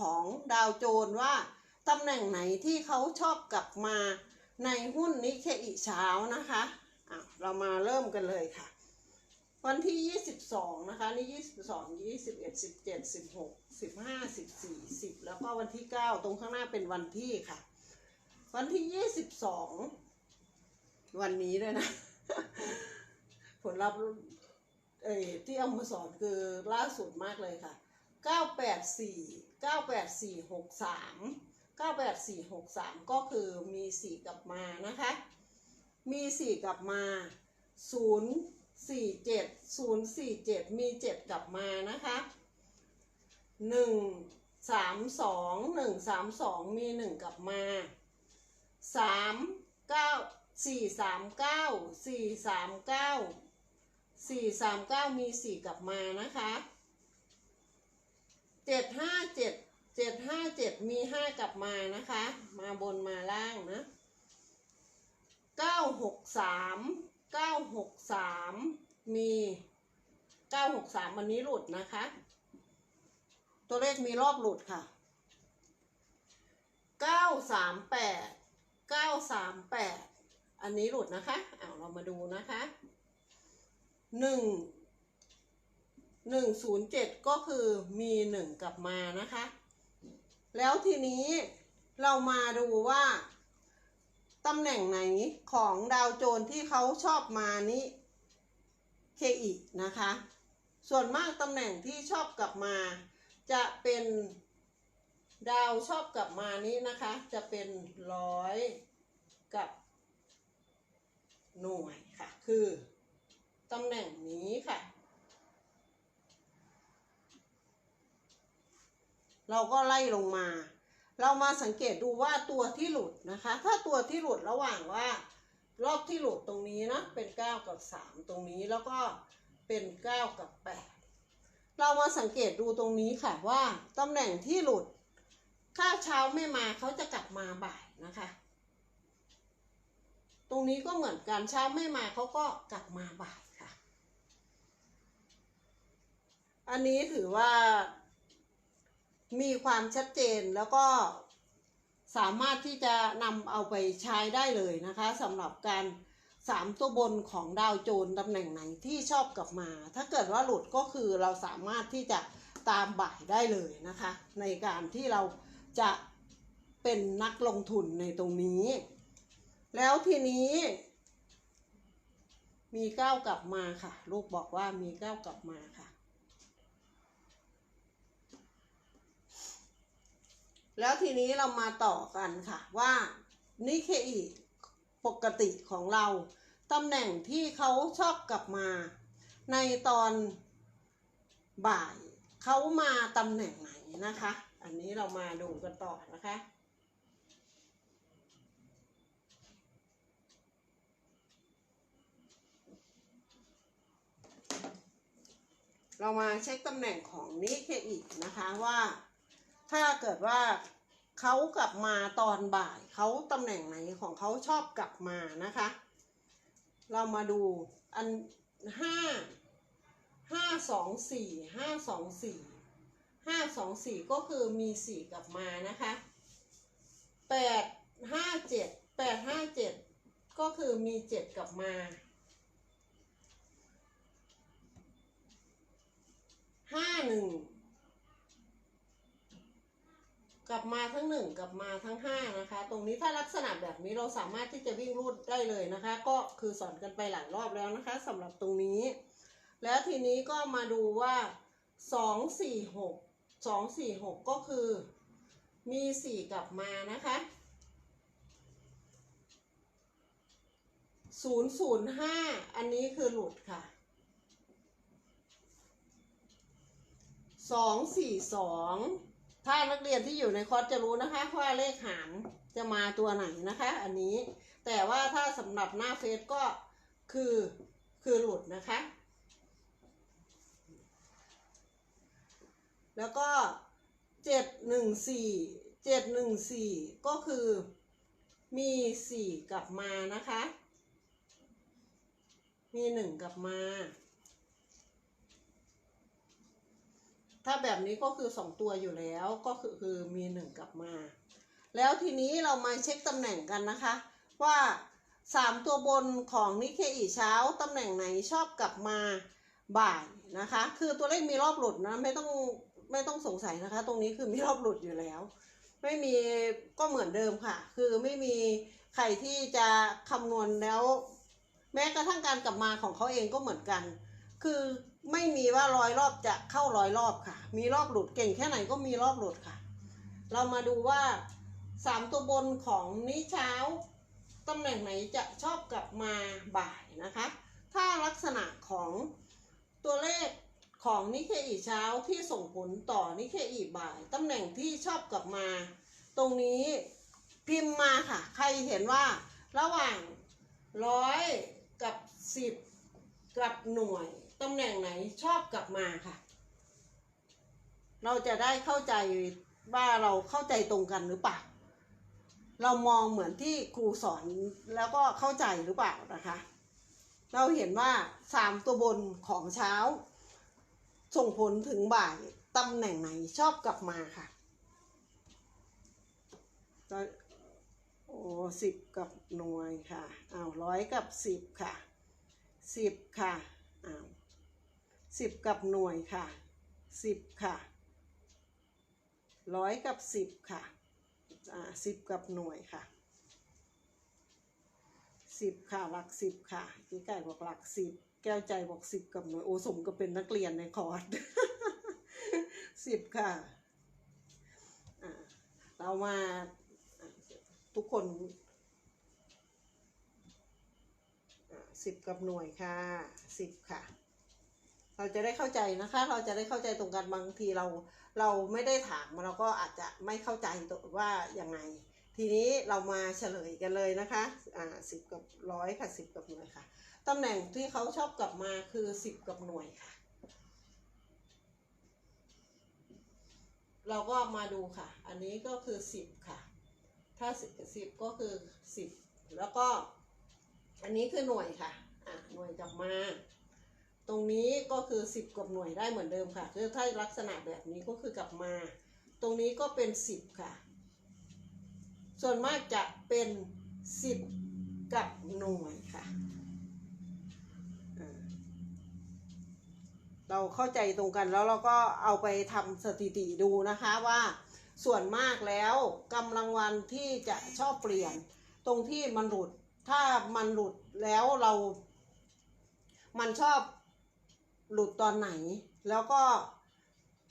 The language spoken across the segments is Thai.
ของดาวโจนว่าตำแหน่งไหนที่เขาชอบกลับมาในหุ้นนิเคอิเช้านะคะอะเรามาเริ่มกันเลยค่ะ วันที่ 22 นะคะ นี่ 22 21 17 16 15 14 10 แล้วก็วันที่ 9 ตรงข้างหน้าเป็นวันที่ค่ะ วันที่ 22 วันนี้ด้วยนะ ผลลัพธ์เอ่ยที่เอามาสอนคือล่าสุดมากเลยค่ะ 984 98463 98463 ก็คือมี 4 กลับมานะคะ มี 4 กลับมา 047 047 มี 7 กลับมานะคะ 1 32 132 มี 1 กลับมา 3 9 4 3 9 4 3 9 4 3 9 มี 4 กลับมานะคะ เจ็ดห้าเจ็ดเจ็ดห้าเจ็ดมีห้ากลับมานะคะ มาบนมาล่างนะเก้าหกสามเก้าหกสามมีเก้าหกสามวันนี้หลุดนะคะ ตัวเลขมีรอบหลุดค่ะเก้าสามแปดเก้าสามแปดอันนี้หลุดนะคะเอาเรามาดูนะคะหนึ่ง หนึ่งศูนย์เจ็ดก็คือมีหนึ่งกลับมานะคะ แล้วทีนี้เรามาดูว่าตำแหน่งไหนของดาวโจนที่เขาชอบมานี้เคอีนะคะ ส่วนมากตำแหน่งที่ชอบกลับมา จะเป็นดาวชอบกลับมานี้นะคะ จะเป็นร้อยกับหน่วยค่ะ คือตำแหน่งนี้ค่ะ เราก็ไล่ลงมา เรามาสังเกตดูว่าตัวที่หลุดนะคะ ถ้าตัวที่หลุดระหว่างว่ารอบที่หลุดตรงนี้นะเป็น9กับ3 ตรงนี้แล้วก็เป็น 9 กับ 8 เรามาสังเกตดูตรงนี้ค่ะว่าตำแหน่งที่หลุด ถ้าเช้าไม่มาเขาจะกลับมาบ่ายนะคะ ตรงนี้ก็เหมือนกันเช้าไม่มาเขาก็กลับมาบ่ายค่ะ อันนี้ถือว่า มีความชัดเจนแล้วก็สามารถที่จะนำเอาไปใช้ได้เลยนะคะสำหรับการสามตัวบนของดาวโจนตำแหน่งไหนที่ชอบกลับมา ถ้าเกิดว่าหลุดก็คือเราสามารถที่จะตามบ่ายได้เลยนะคะ ในการที่เราจะเป็นนักลงทุนในตรงนี้ แล้วทีนี้ มีเก้ากลับมาค่ะ ลูกบอกว่ามีเก้ากลับมาค่ะ แล้วทีนี้เรามาต่อกันค่ะว่านิเคอีปกติของเราตำแหน่งที่เขาชอบกลับมา ในตอนบ่ายเขามาตำแหน่งไหนนะคะ อันนี้เรามาดูกันต่อนะคะเรามาเช็คตำแหน่งของนิเคอีนะคะว่า ถ้าเกิดว่าเขากลับมาตอนบ่ายเขาตำแหน่งไหนของเขาชอบกลับมานะคะ เรามาดูอันห้าห้าสองสี่ห้าสองสี่ห้าสองสี่ก็คือมีสี่กลับมานะคะแปดห้าเจ็ดแปดห้าเจ็ดก็คือมีเจ็ดกลับมาห้าหนึ่ง กลับมาทั้งหนึ่งกลับมาทั้งห้านะคะ ตรงนี้ถ้าลักษณะแบบนี้เราสามารถที่จะวิ่งรูดได้เลยนะคะ ก็คือสอนกันไปหลายรอบแล้วนะคะสำหรับตรงนี้ แล้วทีนี้ก็มาดูว่าสองสี่หกสองสี่หกก็คือ มีสี่กลับมานะคะศูนย์ศูนย์ห้าอันนี้คือหลุดค่ะสองสี่สอง ถ้านักเรียนที่อยู่ในคอร์สจะรู้นะคะว่าเลขหารจะมาตัวไหนนะคะ อันนี้แต่ว่าถ้าสำหรับหน้าเฟซก็คือคือหลุดนะคะ แล้วก็เจ็ดหนึ่งสี่เจ็ดหนึ่งสี่ก็คือมีสี่กลับมานะคะ มีหนึ่งกลับมา ถ้าแบบนี้ก็คือสองตัวอยู่แล้วก็คือคือมีหนึ่งกลับมา แล้วทีนี้เรามาเช็คตำแหน่งกันนะคะ ว่าสามตัวบนของนิเคอีเช้าตำแหน่งไหนชอบกลับมาบ่ายนะคะ คือตัวเลขมีรอบหลุดนะไม่ต้องไม่ต้องสงสัยนะคะ ตรงนี้คือมีรอบหลุดอยู่แล้ว ไม่มีก็เหมือนเดิมค่ะ คือไม่มีใครที่จะคำนวณแล้ว แม้กระทั่งการกลับมาของเขาเองก็เหมือนกัน คือไม่มีว่าร้อยรอบจะเข้าร้อยรอบค่ะ มีรอบหลุดเก่งแค่ไหนก็มีรอบหลุดค่ะ เรามาดูว่าสามตัวบนของนี้เช้าตำแหน่งไหนจะชอบกลับมาบ่ายนะคะ ถ้าลักษณะของตัวเลขของนิเคอีเช้าที่ส่งผลต่อนิเคอีบ่ายตำแหน่งที่ชอบกลับมา ตรงนี้พิมพ์มาค่ะ ใครเห็นว่าระหว่างร้อยกับสิบกับหน่วย ตำแหน่งไหนชอบกลับมาค่ะ เราจะได้เข้าใจว่าเราเข้าใจตรงกันหรือเปล่า เรามองเหมือนที่ครูสอนแล้วก็เข้าใจหรือเปล่านะคะ เราเห็นว่าสามตัวบนของเช้า ส่งผลถึงบ่ายตำแหน่งไหนชอบกลับมาค่ะโอ้สิบกับหน่วยค่ะอ้าวร้อยกับสิบค่ะสิบค่ะอ้าว สิบกับหน่วยค่ะสิบค่ะร้อยกับสิบค่ะอ่าสิบกับหน่วยค่ะสิบค่ะหลักสิบค่ะพี่ไก่บอกหลักสิบแก้วใจบอกสิบกับหน่วยโอ้สมก็เป็นนักเรียนในคอร์สสิบค่ะอ่าเรามาอ่าทุกคนสิบกับหน่วยค่ะสิบค่ะ เราจะได้เข้าใจนะคะ เราจะได้เข้าใจตรงกันบางทีเราเราไม่ได้ถามเราก็อาจจะไม่เข้าใจตัวว่ายังไง ทีนี้เรามาเฉลยกันเลยนะคะอ่าสิบกับร้อยค่ะสิบกับหน่วยค่ะตำแหน่งที่เขาชอบกลับมาคือสิบกับหน่วยค่ะ เราก็มาดูค่ะ อันนี้ก็คือสิบค่ะ ถ้าสิบก็คือสิบแล้วก็ อันนี้คือหน่วยค่ะอะหน่วยกลับมา ตรงนี้ก็คือสิบกับหน่วยได้เหมือนเดิมค่ะ คือถ้าลักษณะแบบนี้ก็คือกลับมา ตรงนี้ก็เป็นสิบค่ะ ส่วนมากจะเป็นสิบกับหน่วยค่ะ เราเข้าใจตรงกันแล้วเราก็เอาไปทำสถิติดูนะคะว่าส่วนมากแล้วกำลังวันที่จะชอบเปลี่ยน ตรงที่มันหลุด ถ้ามันหลุดแล้วเรา มันชอบ หลุดตอนไหน แล้วก็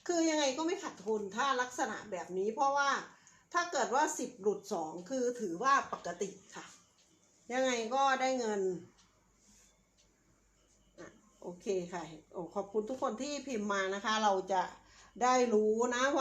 คือยังไงก็ไม่ขาดทุนถ้าลักษณะแบบนี้ เพราะว่าถ้าเกิดว่าสิบหลุดสองคือถือว่าปกติค่ะ ยังไงก็ได้เงินอะโอเคค่ะโอ้ขอบคุณทุกคนที่พิมพ์มานะคะ เราจะได้รู้นะว่า